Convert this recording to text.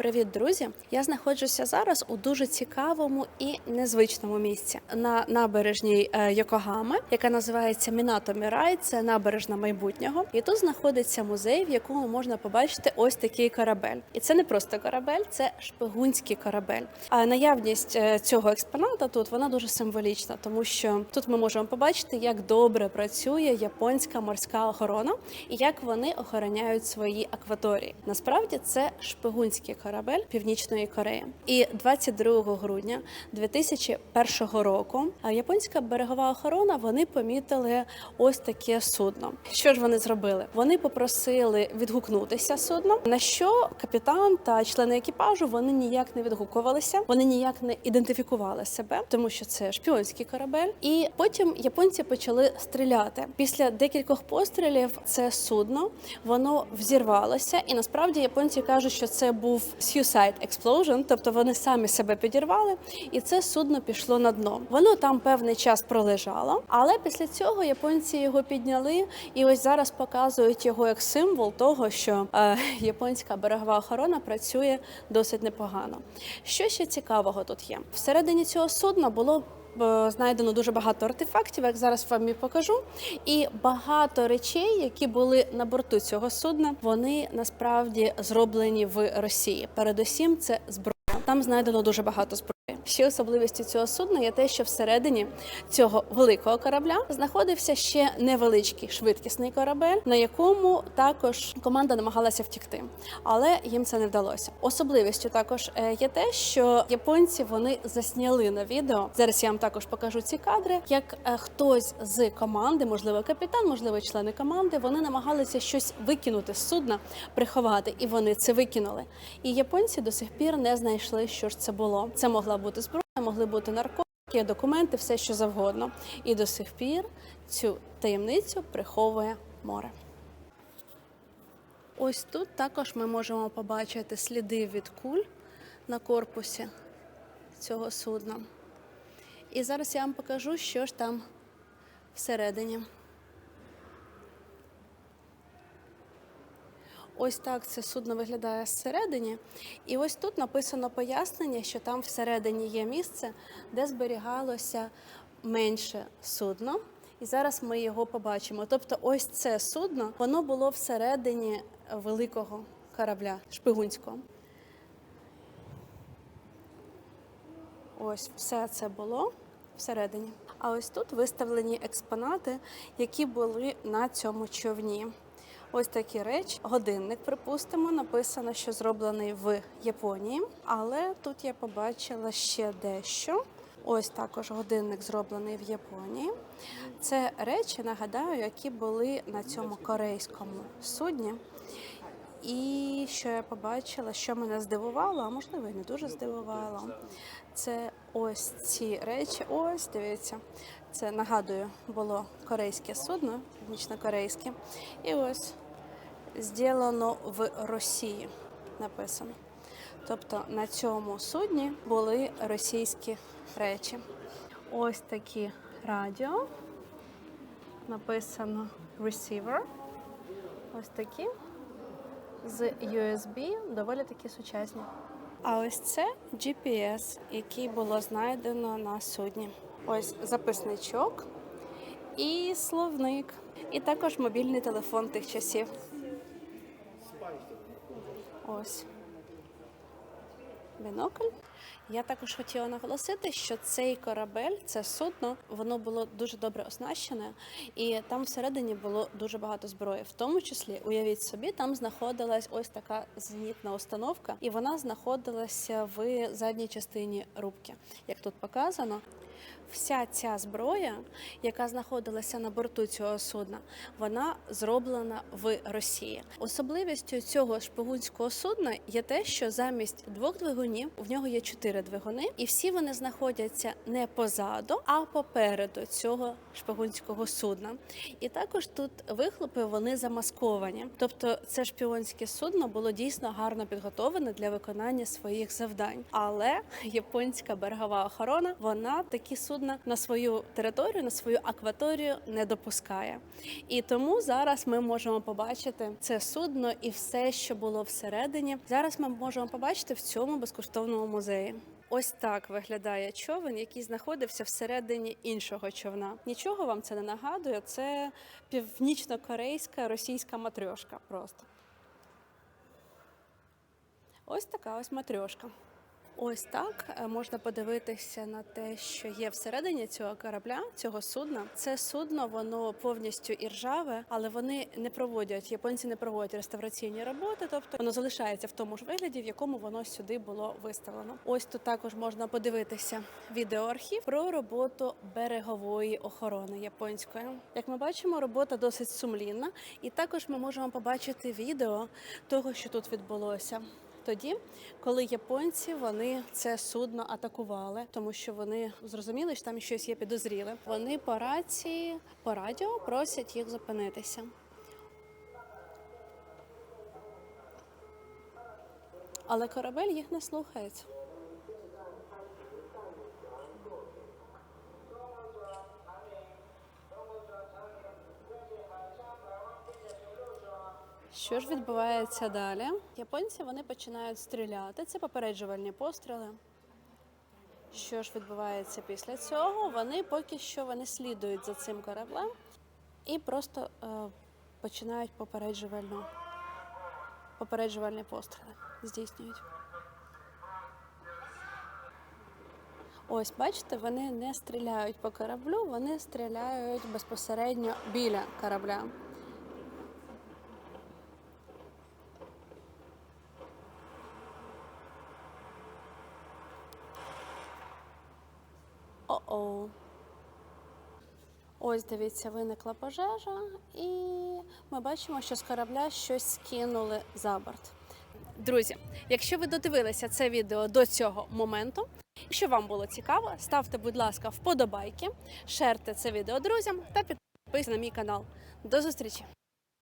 Привіт, друзі! Я знаходжуся зараз у дуже цікавому і незвичному місці на набережній е, Йокогами, яка називається Мінато Мірай. Це набережна майбутнього. І тут знаходиться музей, в якому можна побачити ось такий корабель. І це не просто корабель, це шпигунський корабель. А наявність е, цього експоната тут вона дуже символічна, тому що тут ми можемо побачити, як добре працює японська морська охорона і як вони охороняють свої акваторії. Насправді це шпигунський корабель Північної Кореї. І 22 грудня 2001 року японська берегова охорона вони помітили ось таке судно. Що ж вони зробили? Вони попросили відгукнутися судно, на що капітан та члени екіпажу вони ніяк не відгукувалися, вони ніяк не ідентифікували себе, тому що це шпіонський корабель. І потім японці почали стріляти. Після декількох пострілів це судно воно взірвалося, і насправді японці кажуть, що це був suicide explosion, тобто вони самі себе підірвали, і це судно пішло на дно. Воно там певний час пролежало, але після цього японці його підняли, і ось зараз показують його як символ того, що е, японська берегова охорона працює досить непогано. Що ще цікавого тут є? Всередині цього судна було знайдено дуже багато артефактів, як зараз вам і покажу. І багато речей, які були на борту цього судна, вони насправді зроблені в Росії. Передусім, це зброя. Там знайдено дуже багато зброї. Ще особливістю цього судна є те, що всередині цього великого корабля знаходився ще невеличкий швидкісний корабель, на якому також команда намагалася втікти, але їм це не вдалося. Особливістю також е, є те, що японці вони засняли на відео. Зараз я вам також покажу ці кадри. Як е, хтось з команди, можливо, капітан, можливо, члени команди, вони намагалися щось викинути з судна, приховати, і вони це викинули. І японці до сих пір не знайшли, що ж це було. Це могла бути зброя, могли бути наркотики, документи, все що завгодно. І до сих пір цю таємницю приховує море. Ось тут також ми можемо побачити сліди від куль на корпусі цього судна. І зараз я вам покажу, що ж там всередині. Ось так це судно виглядає зсередині. І ось тут написано пояснення, що там всередині є місце, де зберігалося менше судно. І зараз ми його побачимо. Тобто, ось це судно, воно було всередині великого корабля шпигунського. Ось все це було всередині. А ось тут виставлені експонати, які були на цьому човні. Ось такі речі. Годинник, припустимо, написано, що зроблений в Японії, але тут я побачила ще дещо. Ось також годинник зроблений в Японії. Це речі, нагадаю, які були на цьому корейському судні. І що я побачила, що мене здивувало, а можливо і не дуже здивувало. Це ось ці речі. Ось дивіться, це нагадую, було корейське судно, північно-корейське. І ось зроблено в Росії написано. Тобто на цьому судні були російські речі. Ось такі радіо. Написано receiver. Ось такі з USB доволі такі сучасні. А ось це GPS, який було знайдено на судні. Ось записничок і словник, і також мобільний телефон тих часів. Ось бінокль. Я також хотіла наголосити, що цей корабель, це судно, воно було дуже добре оснащене, і там всередині було дуже багато зброї. В тому числі, уявіть собі, там знаходилась ось така зенітна установка, і вона знаходилася в задній частині рубки, як тут показано. Вся ця зброя, яка знаходилася на борту цього судна, вона зроблена в Росії. Особливістю цього шпигунського судна є те, що замість двох двигунів в нього є чотири двигуни, і всі вони знаходяться не позаду, а попереду цього шпигунського судна. І також тут вихлопи вони замасковані. Тобто, це шпіонське судно було дійсно гарно підготовлене для виконання своїх завдань. Але японська берегова охорона вона таки такі судна на свою територію, на свою акваторію не допускає. І тому зараз ми можемо побачити це судно і все, що було всередині. Зараз ми можемо побачити в цьому безкоштовному музеї. Ось так виглядає човен, який знаходився всередині іншого човна. Нічого вам це не нагадує. Це північно-корейська російська матрьошка. Просто ось така ось матрьошка. Ось так е, можна подивитися на те, що є всередині цього корабля, цього судна. Це судно, воно повністю іржаве, але вони не проводять японці не проводять реставраційні роботи, тобто воно залишається в тому ж вигляді, в якому воно сюди було виставлено. Ось тут також можна подивитися відеоархів про роботу берегової охорони японської. Як ми бачимо, робота досить сумлінна, і також ми можемо побачити відео того, що тут відбулося тоді, коли японці вони це судно атакували, тому що вони зрозуміли, що там щось є підозріле. Вони по рації, по радіо просять їх зупинитися. Але корабель їх не слухається. Що ж відбувається далі? Японці вони починають стріляти. Це попереджувальні постріли. Що ж відбувається після цього? Вони поки що вони слідують за цим кораблем і просто е, починають попереджувальну, попереджувальні постріли здійснюють. Ось, бачите, вони не стріляють по кораблю, вони стріляють безпосередньо біля корабля. Ось дивіться, виникла пожежа, і ми бачимо, що з корабля щось скинули за борт. Друзі, якщо ви додивилися це відео до цього моменту, якщо вам було цікаво, ставте, будь ласка, вподобайки, шерте це відео друзям та підписуйтесь на мій канал. До зустрічі!